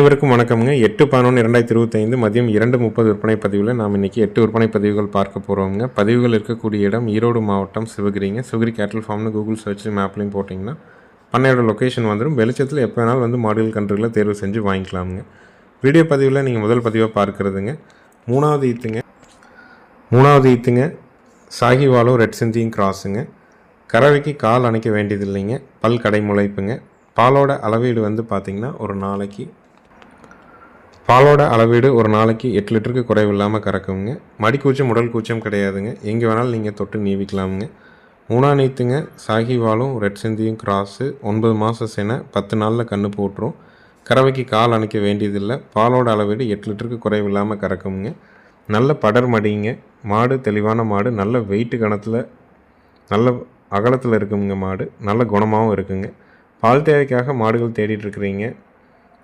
அனைவருக்கும் வணக்கம்ங்க. எட்டு பதினொன்று இரண்டாயிரத்தி இருபத்தைந்து மதியம் இரண்டு முப்பது விற்பனை பதிவில் நாம் இன்றைக்கி எட்டு விற்பனை பதிவுகள் பார்க்க போகிறோங்க பதிவுகள் இருக்கக்கூடிய இடம் ஈரோடு மாவட்டம் சிவகிரிங்க. சிவகிரி கேட்டல் ஃபார்ம்னு கூகுள் சர்ச் மேப்லையும் போட்டிங்கன்னா பண்ணையோட லொக்கேஷன் வந்துடும் வெளிச்சத்தில் எப்போ வேணாலும் வந்து மாடுகள் கன்றுகளை தேர்வு செஞ்சு வாங்கிக்கலாமுங்க. வீடியோ பதிவில் நீங்கள் முதல் பதிவாக பார்க்குறதுங்க. மூணாவது ஈத்துங்க. மூணாவது ஈத்துங்க. சாகிவாலோ ரெட் சிந்தியும் கிராஸுங்க கறவைக்கு கால் அணைக்க வேண்டியது இல்லைங்க பல் கடை முளைப்புங்க. பாலோட அளவீடு வந்து பார்த்திங்கன்னா ஒரு நாளைக்கு பாலோட அளவீடு ஒரு நாளைக்கு எட்டு லிட்டருக்கு குறைவில்லாமல் கறக்குங்க. மடிக்கூச்சம் உடல் கூச்சம் கிடையாதுங்க. எங்கே வேணாலும் நீங்கள் தொட்டு நீவிக்கலாமுங்க. மூணா நீத்துங்க சாகிவாலும் ரெட் சிந்தியும் கிராஸு ஒன்பது மாதம் சென பத்து நாளில் கன்று போட்டுரும். கறவைக்கு கால் அணைக்க வேண்டியதில்லை. பாலோட அளவீடு எட்டு லிட்டருக்கு குறைவில்லாமல் கறக்குங்க நல்ல படர் மடிங்க. மாடு தெளிவான மாடு நல்ல வெயிட்டு கணத்தில் நல்ல அகலத்தில் இருக்குங்க மாடு. நல்ல குணமாகவும் இருக்குங்க. பால் தேவைக்காக மாடுகள் தேடிட்டு இருக்கிறீங்க.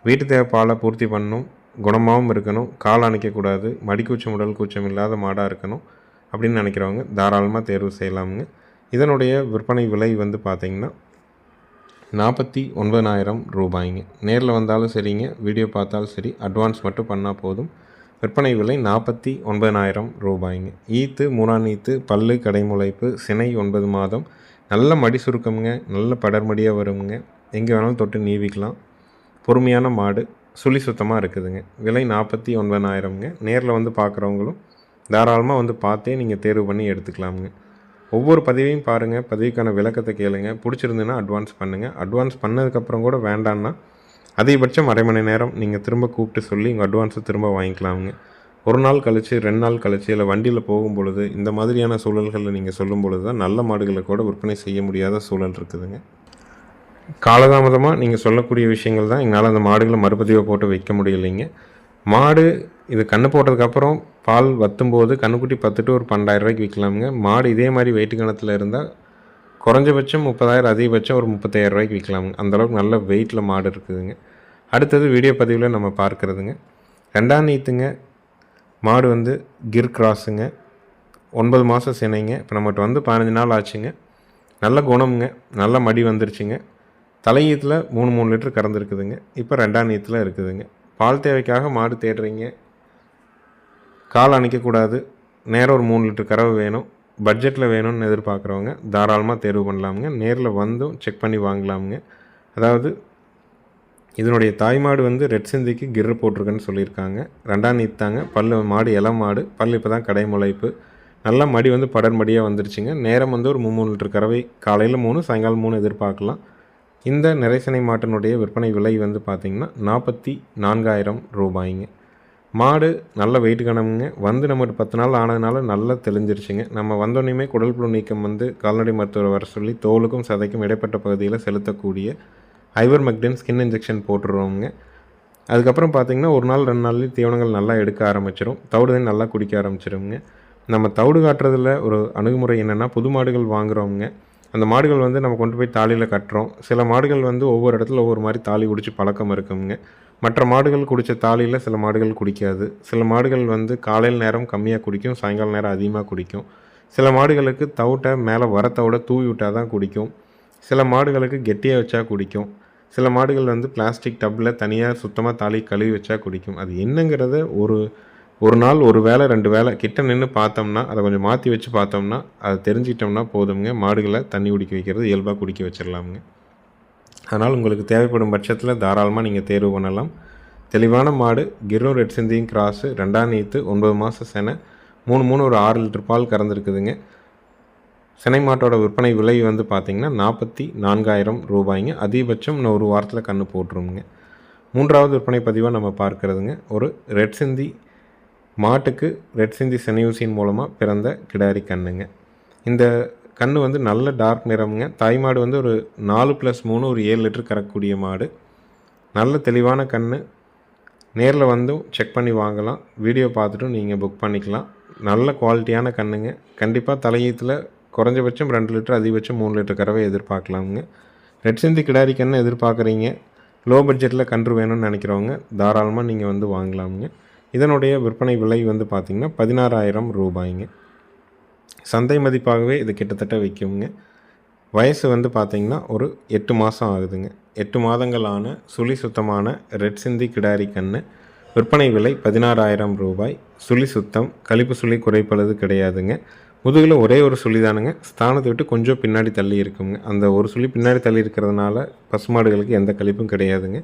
வீட்டு தேவை பாலை பூர்த்தி பண்ணணும் குணமாகவும் இருக்கணும் கால் அணைக்கக்கூடாது மடிக்கூச்சம் உடல் கூச்சம் இல்லாத மாடாக இருக்கணும் அப்படின்னு நினைக்கிறவங்க தாராளமாக தேர்வு செய்யலாமுங்க. இதனுடைய விற்பனை விலை வந்து பார்த்திங்கன்னா நாற்பத்தி ஒன்பதாயிரம் ரூபாய்ங்க. நேரில் வந்தாலும் சரிங்க வீடியோ பார்த்தாலும் சரி அட்வான்ஸ் மட்டும் பண்ணால் போதும். விற்பனை விலை நாற்பத்தி ஒன்பதாயிரம் ரூபாய்ங்க. ஈத்து மூணாம் ஈத்து பல்லு கடைமுளைப்பு சினை ஒன்பது மாதம். நல்ல மடி சுருக்கமுங்க நல்ல படர்மடியாக வருங்க எங்கே வேணாலும் தொட்டு நீவிக்கலாம். பொறுமையான மாடு சுழி சுத்தமாக இருக்குதுங்க. விலை நாற்பத்தி ஒன்பதாயிரம்ங்க. நேரில் வந்து பார்க்குறவங்களும் தாராளமாக வந்து பார்த்தே நீங்கள் தேர்வு பண்ணி எடுத்துக்கலாமுங்க. ஒவ்வொரு பதிவையும் பாருங்கள் பதிவுக்கான விளக்கத்தை கேளுங்க. பிடிச்சிருந்துன்னா அட்வான்ஸ் பண்ணுங்கள் அட்வான்ஸ் பண்ணதுக்கப்புறம் கூட வேண்டான்னா அதிகபட்சம் அரை மணி நேரம் நீங்கள் திரும்ப கூப்பிட்டு சொல்லி உங்கள் அட்வான்ஸை திரும்ப வாங்கிக்கலாமுங்க. ஒரு நாள் கழித்து ரெண்டு நாள் கழித்து இல்லை வண்டியில் போகும் பொழுது இந்த மாதிரியான சூழல்களில் நீங்கள் சொல்லும் பொழுது தான் நல்ல மாடுகளை கூட விற்பனை செய்ய முடியாத சூழல் இருக்குதுங்க. காலதாமதமாக நீங்கள் சொல்லக்கூடிய விஷயங்கள் தான் எங்களால் அந்த மாடுகளை மறுபதிவை போட்டு வைக்க முடியலைங்க. மாடு இது கன்று போட்டதுக்கப்புறம் பால் வத்தும்போது கண்ணுக்குட்டி பத்துட்டு ஒரு பன்னெண்டாயிரம் ரூபாய்க்கு விற்கலாமுங்க மாடு இதே மாதிரி வெயிட்டு கணத்தில் இருந்தால் குறைஞ்சபட்சம் முப்பதாயிரம் அதிகபட்சம் ஒரு முப்பத்தாயிரம் ரூபாய்க்கு விற்கலாமுங்க அந்தளவுக்கு நல்ல வெயிட்டில் மாடு இருக்குதுங்க. அடுத்தது வீடியோ பதிவில் நம்ம பார்க்குறதுங்க. ரெண்டாம் நீத்துங்க மாடு வந்து கிர் கிராஸுங்க ஒன்பது மாதம் சினைங்க. இப்போ நம்மகிட்ட வந்து பதினஞ்சு நாள் ஆச்சுங்க. நல்ல குணமுங்க. நல்ல மடி வந்துருச்சுங்க. தலையீத்தில் மூணு மூணு லிட்டர் கறந்துருக்குதுங்க இப்போ ரெண்டாம் நீத்தில் இருக்குதுங்க. பால் தேவைக்காக மாடு தேடுறீங்க. கால் அணைக்கக்கூடாது நேரம் ஒரு மூணு லிட்டர் கறவை வேணும். பட்ஜெட்டில் வேணும்னு எதிர்பார்க்குறவங்க தாராளமாக தேர்வு பண்ணலாமுங்க. நேரில் வந்தும் செக் பண்ணி வாங்கலாமுங்க. அதாவது இதனுடைய தாய்மாடு வந்து ரெட் சிந்திக்கு கிர்ரு போட்டிருக்குன்னு சொல்லியிருக்காங்க. ரெண்டாம் நீத்தாங்க பல்லு மாடு இளம் மாடு. பல் இப்போ தான் கடை முளைப்பு. நல்லா மடி வந்து படர் மடியாக வந்துருச்சுங்க. நேரம் வந்து ஒரு மூணு லிட்டர் கறவை. காலையில் மூணு சாயங்காலம் மூணு எதிர்பார்க்கலாம். இந்த நிறைசனை மாட்டினுடைய விற்பனை விலை வந்து பார்த்திங்கன்னா நாற்பத்தி நான்காயிரம் ரூபாய்ங்க. மாடு நல்ல வெயிட் கணமுங்க வந்து நம்மகிட்ட பத்து நாள் ஆனதுனால நல்லா தெளிஞ்சிருச்சுங்க. நம்ம வந்தோடனே குடல் புழு நீக்கம் வந்து கால்நடை மருத்துவரை வர சொல்லி தோலுக்கும் சதைக்கும் இடைப்பட்ட பகுதியில் செலுத்தக்கூடிய ஐவர் மெக்டின் ஸ்கின் இன்ஜெக்ஷன் போட்டுருவோங்க அதுக்கப்புறம் பார்த்திங்கன்னா ஒரு நாள் ரெண்டு நாள்லேயும் தீவனங்கள் நல்லா எடுக்க ஆரம்பிச்சிடும் தவிடு நல்லா குடிக்க ஆரம்பிச்சிருங்க நம்ம தவிடு காட்டுறதுல ஒரு அணுகுமுறை என்னென்னா புது மாடுகள் வாங்குகிறோங்க அந்த மாடுகள் வந்து நம்ம கொண்டு போய் தாலியில் கட்டுறோம். சில மாடுகள் வந்து ஒவ்வொரு இடத்துல ஒவ்வொரு மாதிரி தாலி குடிச்சு பழக்கம் இருக்குங்க. மற்ற மாடுகள் குடித்த தாலியில் சில மாடுகள் குடிக்காது. சில மாடுகள் வந்து காலையில் நேரம் கம்மியாக குடிக்கும் சாயங்கால நேரம் அதிகமாக குடிக்கும். சில மாடுகளுக்கு தவிட்டை மேலே வர தவிட தூவி விட்டால் தான் குடிக்கும். சில மாடுகளுக்கு கெட்டியாக வச்சா குடிக்கும். சில மாடுகள் வந்து பிளாஸ்டிக் டப்பில் தனியாக சுத்தமாக தாலி கழுவி வச்சா குடிக்கும். அது என்னங்கிறத ஒரு ஒரு நாள் ஒரு வேளை ரெண்டு வேளை கிட்ட நின்று பார்த்தோம்னா அதை கொஞ்சம் மாற்றி வச்சு பார்த்தோம்னா அதை தெரிஞ்சுக்கிட்டோம்னா போதுங்க மாடுகளை தண்ணி குடிக்க வைக்கிறது இயல்பாக குடிக்க வச்சிடலாமுங்க. அதனால் உங்களுக்கு தேவைப்படும் பட்சத்தில் தாராளமாக நீங்கள் தேர்வு பண்ணலாம். தெளிவான மாடு கிரோ ரெட் சிந்தியும் கிராஸு ரெண்டாம் நீத்து ஒன்பது மாதம் செனை மூணு மூணு ஒரு ஆறு லிட்டர் பால் கறந்துருக்குதுங்க. செனை மாட்டோட விற்பனை விலை வந்து பார்த்திங்கன்னா நாற்பத்தி நான்காயிரம் ரூபாய்ங்க. அதிகபட்சம் இன்னும் ஒரு வாரத்தில் கன்று போட்டுருங்க மூன்றாவது விற்பனை பதிவாக நம்ம பார்க்குறதுங்க. ஒரு ரெட் சிந்தி மாட்டுக்கு ரெட் சிந்தி செனையூசியின் மூலமாக பிறந்த கிடாரி கண்ணுங்க. இந்த கன்று வந்து நல்ல டார்க் நிறமுங்க. தாய் மாடு வந்து ஒரு நாலு ப்ளஸ் மூணு ஒரு ஏழு லிட்டர் கறக்கக்கூடிய மாடு. நல்ல தெளிவான கன்று நேரில் வந்தும் செக் பண்ணி வாங்கலாம். வீடியோ பார்த்துட்டும் நீங்கள் புக் பண்ணிக்கலாம். நல்ல குவாலிட்டியான கண்ணுங்க. கண்டிப்பாக தலையீத்தில் குறைஞ்சபட்சம் ரெண்டு லிட்டர் அதிகபட்சம் மூணு லிட்டர் கறவை எதிர்பார்க்கலாமுங்க. ரெட் சிந்தி கிடாரி கன்று எதிர்பார்க்குறீங்க. லோ பட்ஜெட்டில் கன்று வேணும்னு நினைக்கிறவங்க தாராளமாக நீங்கள் வந்து வாங்கலாமுங்க. இதனுடைய விற்பனை விலை வந்து பார்த்திங்கன்னா பதினாறாயிரம் ரூபாய்ங்க. சந்தை மதிப்பாகவே இது கிட்டத்தட்ட விற்குங்க. வயசு வந்து பார்த்திங்கன்னா ஒரு எட்டு மாதம் ஆகுதுங்க. எட்டு மாதங்களான சுழி சுத்தமான ரெட் சிந்தி கிடாரி கன்று விற்பனை விலை பதினாறாயிரம் ரூபாய். சுழி சுத்தம் கழிப்பு சுழி குறைப்பளது கிடையாதுங்க. முதுகில் ஒரே ஒரு சுழி தானுங்க ஸ்தானத்தை விட்டு கொஞ்சம் பின்னாடி தள்ளி இருக்குங்க. அந்த ஒரு சுழி பின்னாடி தள்ளி இருக்கிறதுனால பசுமாடுகளுக்கு எந்த கழிப்பும் கிடையாதுங்க.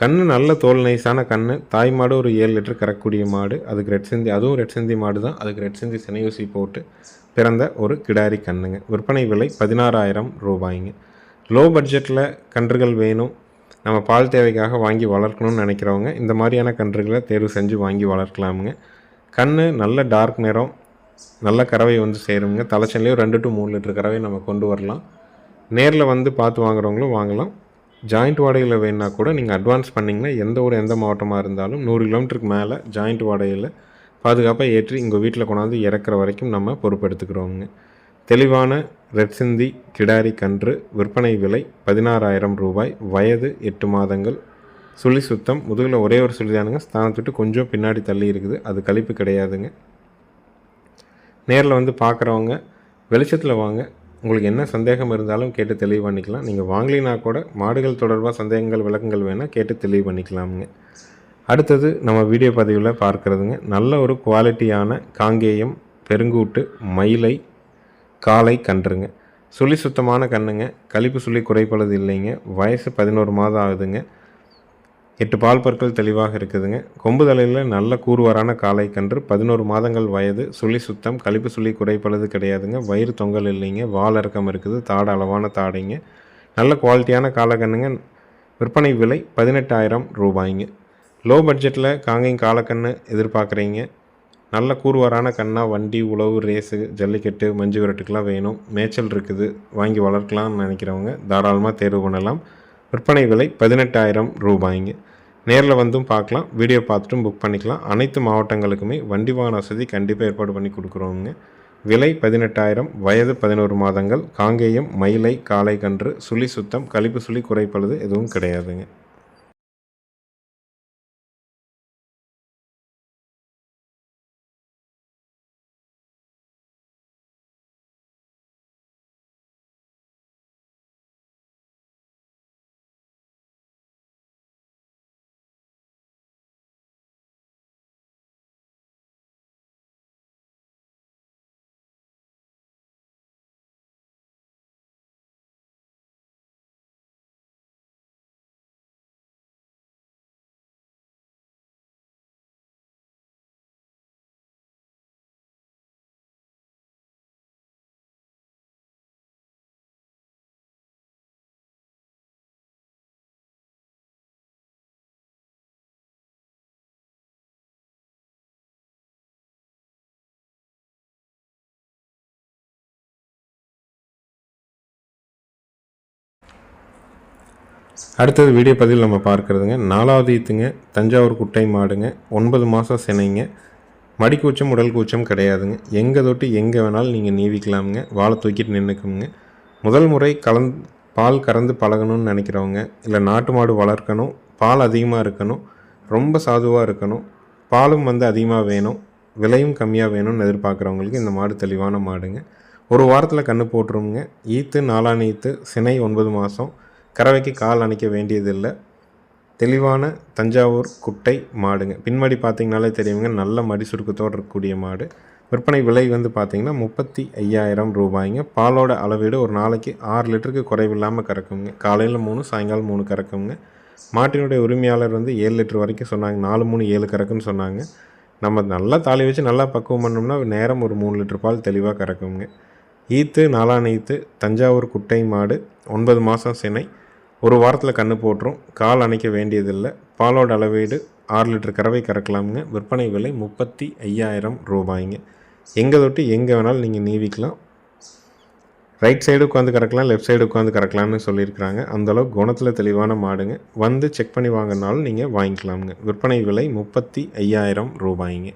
கண்ணு நல்ல தோல் நைஸான கன்று தாய் மாடு ஒரு ஏழு லிட்டர் கறக்கூடிய மாடு. அதுக்கு ரெட் சிந்தி அதுவும் ரெட் சிந்தி மாடு தான் அதுக்கு ரெட் சிந்தி சினையூசி போட்டு பிறந்த ஒரு கிடாரி கண்ணுங்க. விற்பனை விலை பதினாறாயிரம் ரூபாய்ங்க. லோ பட்ஜெட்டில் கன்றுகள் வேணும். நம்ம பால் தேவைக்காக வாங்கி வளர்க்கணும்னு நினைக்கிறவங்க இந்த மாதிரியான கன்றுகளை தேர்வு செஞ்சு வாங்கி வளர்க்கலாமுங்க. கண் நல்ல டார்க் நிறம் நல்ல கறவை வந்து சேருங்க. தலைச்சன்லேயும் ரெண்டு டு மூணு லிட்டர் கறவை நம்ம கொண்டு வரலாம். நேரில் வந்து பார்த்து வாங்குறவங்களும் வாங்கலாம். ஜாயிண்ட் வாடகையில் வேணுன்னா கூட நீங்கள் அட்வான்ஸ் பண்ணிங்கன்னா எந்த ஒரு எந்த மாவட்டமாக இருந்தாலும் நூறு கிலோமீட்டருக்கு மேலே ஜாயிண்ட் வாடகையில் பாதுகாப்பாக ஏற்றி உங்கள் வீட்டில் கொண்டாந்து இறக்குற வரைக்கும் நம்ம பொறுப்பெடுத்துக்கிறோங்க தெளிவான ரெட் சிந்தி கிடாரி கன்று விற்பனை விலை பதினாறாயிரம் ரூபாய் வயது எட்டு மாதங்கள் சுழி சுத்தம் முதுகில் ஒரே ஒரு சுழிதானுங்க ஸ்தானத்துட்டு கொஞ்சம் பின்னாடி தள்ளி இருக்குது அது கழிப்பு கிடையாதுங்க. நேரில் வந்து பார்க்குறவங்க வெளிச்சத்தில் வாங்க உங்களுக்கு என்ன சந்தேகம் இருந்தாலும் கேட்டு தெளிவு பண்ணிக்கலாம். நீங்கள் வாங்கலினா கூட மாடுகள் தொடர்பாக சந்தேகங்கள் விளக்கங்கள் வேணால் கேட்டு தெளிவு பண்ணிக்கலாமுங்க. அடுத்தது நம்ம வீடியோ பதிவில் பார்க்குறதுங்க. நல்ல ஒரு குவாலிட்டியான காங்கேயம் பெருங்கூட்டு மயிலை காலை கன்றுங்க. சுழி சுத்தமான கண்ணுங்க. கழிப்பு சுழி குறைப்பளது இல்லைங்க. வயசு பதினோரு மாதம் ஆகுதுங்க. எட்டு பால் பற்கள் தெளிவாக இருக்குதுங்க. கொம்பு தலையில் நல்ல கூறுவாரான காலை கன்று பதினோரு மாதங்கள் வயது சுழி சுத்தம் கழிப்பு சுழி குறைப்பளது கிடையாதுங்க. வயிறு தொங்கல் இல்லைங்க வால் இறக்கம் இருக்குது தாடு அளவான தாடைங்க. நல்ல குவாலிட்டியான காலக்கண்ணுங்க விற்பனை விலை பதினெட்டாயிரம் ரூபாய்ங்க. லோ பட்ஜெட்டில் காங்கையும் காலக்கன்று எதிர்பார்க்குறீங்க. நல்ல கூறுவாரான கண்ணாக வண்டி உழவு ரேஸு ஜல்லிக்கட்டு மஞ்சு விரட்டுக்கெலாம் வேணும். மேய்ச்சல் இருக்குது வாங்கி வளர்க்கலாம்னு நினைக்கிறவங்க தாராளமாக தேர்வு பண்ணலாம். விற்பனை விலை பதினெட்டாயிரம் ரூபாய்ங்க. நேரில் வந்தும் பார்க்கலாம். வீடியோ பார்த்துட்டும் புக் பண்ணிக்கலாம். அனைத்து மாவட்டங்களுக்குமே வண்டி வாகன வசதி கண்டிப்பாக ஏற்பாடு பண்ணி கொடுக்குறோங்க. விலை பதினெட்டாயிரம் வயது பதினோரு மாதங்கள் காங்கேயம் மயிலை காலை கன்று சுழி சுத்தம் கழிப்பு சுழி குறைப்பழுது எதுவும் கிடையாதுங்க. அடுத்தது வீடியோ பதிவில் நம்ம பார்க்குறதுங்க. நாலாவது ஈத்துங்க தஞ்சாவூர் குட்டை மாடுங்க ஒன்பது மாதம் சினைங்க. மடி கூச்சம் உடல் கூச்சம் கிடையாதுங்க. எங்கே தொட்டு எங்கே வேணாலும் நீங்கள் நீவிக்கலாமுங்க. வாழை தூக்கிட்டு நின்றுக்குங்க முதல் முறை கலந் பால் கறந்து பழகணும்னு நினைக்கிறவங்க இல்லை நாட்டு மாடு வளர்க்கணும் பால் அதிகமாக இருக்கணும் ரொம்ப சாதுவாக இருக்கணும் பாலும் வந்து அதிகமாக வேணும் விலையும் கம்மியாக வேணும்னு எதிர்பார்க்குறவங்களுக்கு இந்த மாடு தெளிவான மாடுங்க. ஒரு வாரத்தில் கன்று போட்டுருவோங்க ஈத்து நாலான ஈத்து சினை ஒன்பது மாதம் கறவைக்கு கால் அணைக்க வேண்டியதில்லை. தெளிவான தஞ்சாவூர் குட்டை மாடுங்க. பின்மடி பார்த்திங்கனாலே தெரியுங்க நல்ல மடி சுருக்கத்தோடு இருக்கக்கூடிய மாடு. விற்பனை விலை வந்து பார்த்திங்கன்னா முப்பத்தி ஐயாயிரம் ரூபாய்ங்க. பாலோட அளவீடு ஒரு நாளைக்கு ஆறு லிட்டருக்கு குறைவில்லாமல் கறக்குங்க. காலையில் மூணு சாயங்காலம் மூணு கறக்குங்க. மாட்டினுடைய உரிமையாளர் வந்து ஏழு லிட்டர் வரைக்கும் சொன்னாங்க. நாலு மூணு ஏழு கறக்குன்னு சொன்னாங்க. நம்ம நல்லா தாலி வச்சு நல்லா பக்குவம் பண்ணோம்னா நேரம் ஒரு மூணு லிட்டர் பால் தெளிவாக கறக்குங்க. ஈத்து நாலான ஈத்து தஞ்சாவூர் குட்டை மாடு ஒன்பது மாதம் சினை ஒரு வாரத்தில் கன்று போட்டுரும் கால் அணைக்க வேண்டியதில்லை பாலோட அளவீடு ஆறு லிட்டர் கறவை கறக்கலாமுங்க விற்பனை விலை முப்பத்தி ஐயாயிரம் ரூபாய்ங்க. எங்கே தொட்டு எங்கே வேணாலும் நீங்கள் நீவிக்கலாம். ரைட் சைடு உட்காந்து கறக்கலாம் லெஃப்ட் சைடு உட்காந்து கறக்கலாம்னு சொல்லியிருக்கிறாங்க. அந்தளவுக்கு குணத்தில் தெளிவான மாடுங்க. வந்து செக் பண்ணி வாங்கினாலும் நீங்கள் வாங்கிக்கலாமுங்க. விற்பனை விலை முப்பத்தி ஐயாயிரம் ரூபாய்ங்க.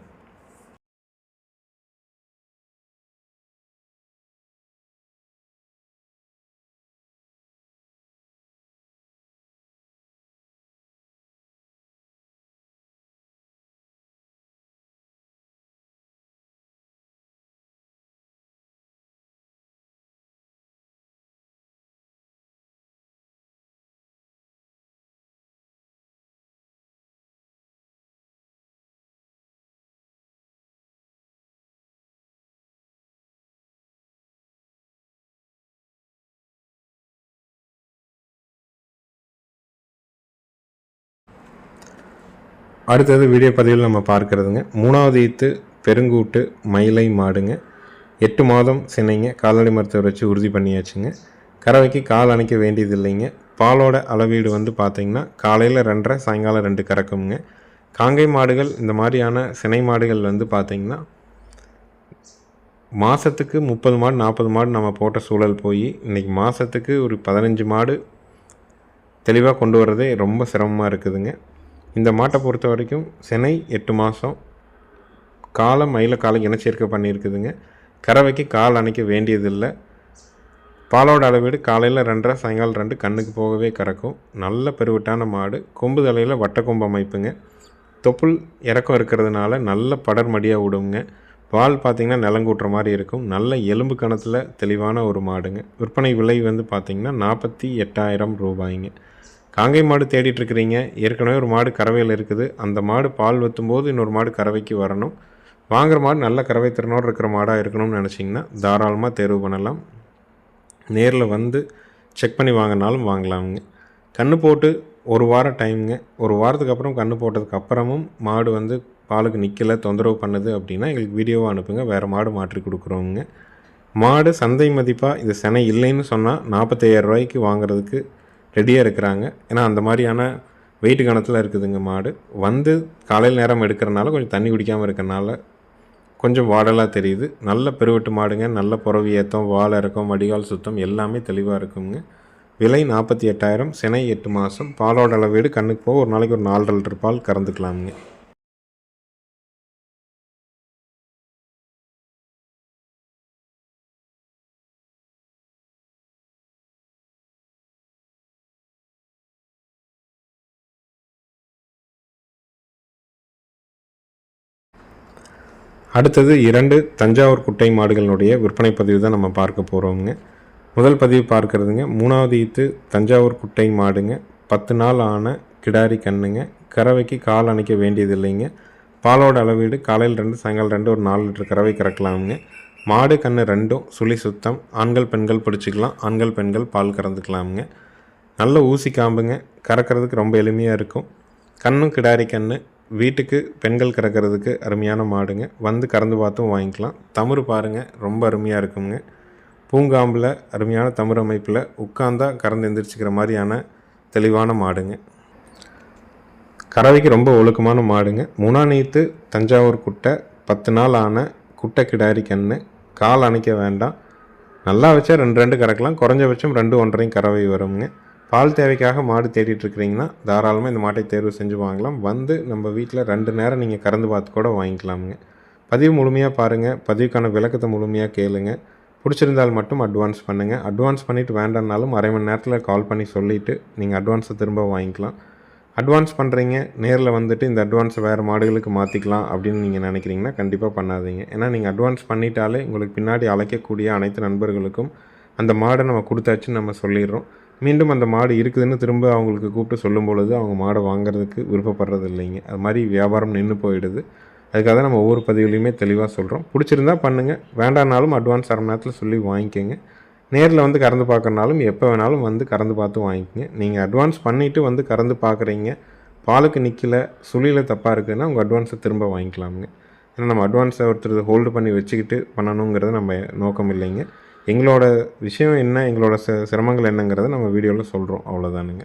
அடுத்தது வீடியோ பதிவில் நம்ம பார்க்கறதுங்க. மூணாவது ஈத்து பெருங்கூட்டு மயிலை மாடுங்க. எட்டு மாதம் சின்னைங்க கால்நடை மருத்துவர் வச்சு உறுதி பண்ணியாச்சுங்க. கறவைக்கு கால் அணைக்க வேண்டியது இல்லைங்க பாலோட அளவீடு வந்து பார்த்திங்கன்னா காலையில் ரெண்டரை சாயங்காலம் ரெண்டு கறக்குங்க. காங்கை மாடுகள் இந்த மாதிரியான சினை மாடுகள் வந்து பார்த்திங்கன்னா மாதத்துக்கு முப்பது மாடு நாற்பது மாடு நம்ம போட்ட சூழல் போய் இன்றைக்கி மாதத்துக்கு ஒரு பதினஞ்சு மாடு தெளிவாக கொண்டு வரதே ரொம்ப சிரமமாக இருக்குதுங்க. இந்த மாட்டை பொறுத்த வரைக்கும் செனை எட்டு மாதம் காலை மயில காலை இனச்சேர்க்கை பண்ணியிருக்குதுங்க. கறவைக்கு கால் அணைக்க வேண்டியதில்லை. பாலோட அளவீடு காலையில் ரெண்டரை சாயங்காலம் ரெண்டு கண்ணுக்கு போகவே கறக்கும். நல்ல பெருவிட்டான மாடு கொம்பு தலையில் வட்டக்கொம்பு அமைப்புங்க. தொப்புள் இறக்கம் இருக்கிறதுனால நல்ல படர் மடியாக விடுங்க. பால் பார்த்திங்கன்னா நிலங்கூட்டுற மாதிரி இருக்கும். நல்ல எலும்பு கணத்தில் தெளிவான ஒரு மாடுங்க. விற்பனை விலை வந்து பார்த்திங்கன்னா நாற்பத்தி எட்டாயிரம் ரூபாய்ங்க. காங்கை மாடு தேடிட்டுருக்கிறீங்க ஏற்கனவே ஒரு மாடு கறவையில் இருக்குது. அந்த மாடு பால் வத்தும்போது இன்னொரு மாடு கறவைக்கு வரணும். வாங்குற மாடு நல்ல கறவை திறனோடு இருக்கிற மாடாக இருக்கணும்னு நினச்சிங்கன்னா தாராளமாக தேர்வு பண்ணலாம். நேரில் வந்து செக் பண்ணி வாங்கினாலும் வாங்கலாமுங்க கன்று போட்டு ஒரு வாரம் டைமுங்க ஒரு வாரத்துக்கு அப்புறம் கன்று போட்டதுக்கு அப்புறமும் மாடு வந்து பாலுக்கு நிற்கலை தொந்தரவு பண்ணுது அப்படின்னா எங்களுக்கு வீடியோவை அனுப்புங்க. வேறு மாடு மாற்றி கொடுக்குறோங்க மாடு சந்தை மதிப்பாக இது செனை இல்லைன்னு சொன்னால் நாற்பத்தையாயிரம் ரூபாய்க்கு வாங்குறதுக்கு ரெடியாக இருக்கிறாங்க. ஏன்னா அந்த மாதிரியான வெயிட் கணத்தில் இருக்குதுங்க மாடு. வந்து காலையில் நேரம் எடுக்கிறனால கொஞ்சம் தண்ணி குடிக்காமல் இருக்கிறனால கொஞ்சம் வாடலாக தெரியுது. நல்ல பெருவெட்டு மாடுங்க. நல்ல புறவி ஏற்றம் வாழை இறக்கம் வடிகால் சுத்தம் எல்லாமே தெளிவாக இருக்குங்க. விலை நாற்பத்தி எட்டாயிரம் சினை எட்டு மாதம் பாலோட அளவீடு கண்ணுக்கு போக ஒரு நாளைக்கு ஒரு நாலு லிட்டர் பால் கறந்துக்கலாமுங்க. அடுத்தது இரண்டு தஞ்சாவூர் குட்டை மாடுகளினுடைய விற்பனை பதிவு தான் நம்ம பார்க்க போகிறோங்க முதல் பதிவு பார்க்குறதுங்க. மூணாவது ஈத்து தஞ்சாவூர் குட்டை மாடுங்க. பத்து நாள் ஆன கிடாரி கண்ணுங்க. கறவைக்கு கால் அணைக்க வேண்டியது இல்லைங்க பாலோட அளவீடு காலையில் ரெண்டு சாயங்காலம் ரெண்டு ஒரு நாலு லிட்டர் கறவை கறக்கலாமுங்க. மாடு கன்று ரெண்டும் சுழி சுத்தம். ஆண்கள் பெண்கள் பிடிச்சிக்கலாம். ஆண்கள் பெண்கள் பால் கறந்துக்கலாமுங்க. நல்ல ஊசி காம்புங்க. கறக்கிறதுக்கு ரொம்ப எளிமையாக இருக்கும். கண்ணும் கிடாரி கன்று வீட்டுக்கு பெண்கள் கறக்கிறதுக்கு அருமையான மாடுங்க. வந்து கறந்து பார்த்தும் வாங்கிக்கலாம். தமுறு பாருங்கள் ரொம்ப அருமையாக இருக்குங்க. பூங்காம்பில் அருமையான தமிழ் அமைப்பில் உட்காந்தா கறந்து எந்திரிச்சிக்கிற மாதிரியான தெளிவான மாடுங்க. கறவைக்கு ரொம்ப ஒழுக்கமான மாடுங்க. முனாநீத்து தஞ்சாவூர் குட்டை பத்து நாள் ஆன குட்டை கிடாரி கன்று கால் அணைக்க வேண்டாம். நல்லா வச்சா ரெண்டு ரெண்டு கறக்கலாம். குறைஞ்சபட்சம் ரெண்டு ஒன்றரையும் கறவை வருங்க. பால் தேவைக்காக மாடு தேடிட்டுருக்கிறீங்கன்னா தாராளமாக இந்த மாட்டை தேர்வு செஞ்சு வாங்கலாம். வந்து நம்ம வீட்டில் ரெண்டு நேரம் நீங்கள் கறந்து பார்த்து கூட வாங்கிக்கலாமுங்க. பதிவு முழுமையாக பாருங்கள் பதிவுக்கான விளக்கத்தை முழுமையாக கேளுங்க. பிடிச்சிருந்தால் மட்டும் அட்வான்ஸ் பண்ணுங்கள் அட்வான்ஸ் பண்ணிவிட்டு வேண்டாம்னாலும் அரை மணி நேரத்தில் கால் பண்ணி சொல்லிவிட்டு நீங்கள் அட்வான்ஸை திரும்ப வாங்கிக்கலாம். அட்வான்ஸ் பண்ணுறீங்க நேரில் வந்துட்டு இந்த அட்வான்ஸை வேறு மாடுகளுக்கு மாற்றிக்கலாம் அப்படின்னு நீங்கள் நினைக்கிறீங்கன்னா கண்டிப்பாக பண்ணாதீங்க. ஏன்னா நீங்கள் அட்வான்ஸ் பண்ணிட்டாலே உங்களுக்கு பின்னாடி அழைக்கக்கூடிய அனைத்து நண்பர்களுக்கும் அந்த மாடை நம்ம கொடுத்தாச்சுன்னு நம்ம சொல்லிடுறோம். மீண்டும் அந்த மாடு இருக்குதுன்னு திரும்ப அவங்களுக்கு கூப்பிட்டு சொல்லும் பொழுது அவங்க மாடை வாங்குறதுக்கு விருப்பப்படுறது இல்லைங்க. அது மாதிரி வியாபாரம் நின்று போயிடுது. அதுக்காக தான் நம்ம ஒவ்வொரு பதிவுலையுமே தெளிவாக சொல்கிறோம் பிடிச்சிருந்தா பண்ணுங்கள் வேண்டானாலும் அட்வான்ஸ் அரை நேரத்தில் சொல்லி வாங்கிக்கோங்க. நேரில் வந்து கறந்து பார்க்குறனாலும் எப்போ வேணாலும் வந்து கறந்து பார்த்து வாங்கிக்கோங்க. நீங்கள் அட்வான்ஸ் பண்ணிவிட்டு வந்து கறந்து பார்க்குறீங்க பாலுக்கு நிற்கல சுழியில் தப்பாக இருக்குதுன்னா உங்கள் அட்வான்ஸை திரும்ப வாங்கிக்கலாமுங்க. ஏன்னா நம்ம அட்வான்ஸை ஒருத்தர் ஹோல்டு பண்ணி வச்சுக்கிட்டு பண்ணணுங்கிறது நம்ம நோக்கம் இல்லைங்க. எங்களோட விஷயம் என்ன எங்களோட சிரமங்கள் என்னங்கிறத நம்ம வீடியோவில் சொல்கிறோம் அவ்வளோதானுங்க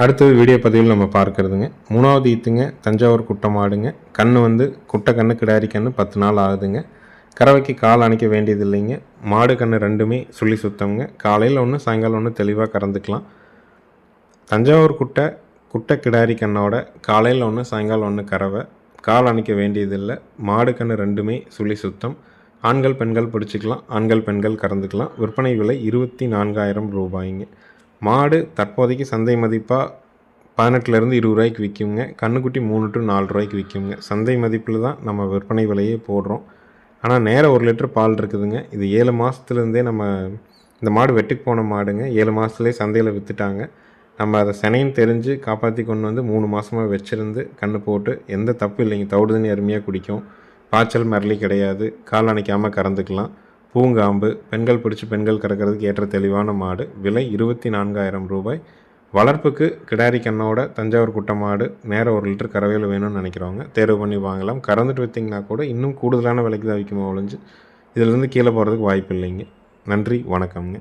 அடுத்தது வீடியோ பதிவில் நம்ம பார்க்கறதுங்க. மூணாவது ஈத்துங்க தஞ்சாவூர் குட்டை மாடுங்க கன்று வந்து குட்டை கன்று கிடாரி கன்று பத்து நாள் ஆகுதுங்க. கறவைக்கு கால் அணைக்க வேண்டியது இல்லைங்க மாடு கன்று ரெண்டுமே சொல்லி சுத்தம்ங்க. காலையில் ஒன்று சாயங்காலம் ஒன்று தெளிவாக கறந்துக்கலாம். தஞ்சாவூர் குட்டை குட்டை கிடாரி கண்ணோட காலையில் ஒன்று சாயங்காலம் ஒன்று கறவை. கால் அணைக்க வேண்டியதில்லை. மாடு கன்று ரெண்டுமே சுழி சுத்தம். ஆண்கள் பெண்கள் பிடிச்சிக்கலாம். ஆண்கள் பெண்கள் கறந்துக்கலாம். விற்பனை விலை இருபத்தி நான்காயிரம் ரூபாய்ங்க. மாடு தற்போதைக்கு சந்தை மதிப்பாக பதினெட்டுலேருந்து இருபது ரூபாய்க்கு விற்குங்க கண்ணுக்குட்டி மூணு டு நாலு ரூபாய்க்கு விற்குங்க சந்தை மதிப்பில் தான் நம்ம விற்பனை விலையே போடுறோம். ஆனால் நேரம் ஒரு லிட்டர் பால் இருக்குதுங்க. இது ஏழு மாதத்துலேருந்தே நம்ம இந்த மாடு வெட்டுக்கு போன மாடுங்க. ஏழு மாதத்துலேயே சந்தையில் விற்றுட்டாங்க நம்ம அதை செனையும் தெரிஞ்சு காப்பாற்றி கொண்டு வந்து மூணு மாதமாக வச்சுருந்து கன்று போட்டு எந்த தப்பு இல்லைங்க. தவிடு தண்ணி அருமையாக குடிக்கும். பாய்ச்சல் மரளி கிடையாது. கால் அணைக்காமல் கறந்துக்கலாம். பூங்காம்பு பெண்கள் பிடிச்சி பெண்கள் கறக்கிறதுக்கு ஏற்ற தெளிவான மாடு. விலை இருபத்தி நான்காயிரம் ரூபாய். வளர்ப்புக்கு கிடாரி கண்ணோட தஞ்சாவூர் குட்டை மாடு. நேரம் ஒரு லிட்டர் கறவையில் வேணும்னு நினைக்கிறவங்க தேர்வு பண்ணி வாங்கலாம். கறந்துட்டு விற்றிங்கன்னா கூட இன்னும் கூடுதலான விலைக்கு தான் விற்குமா ஒழிஞ்சு இதிலேருந்து கீழே போகிறதுக்கு வாய்ப்பு இல்லைங்க. நன்றி வணக்கம்ங்க.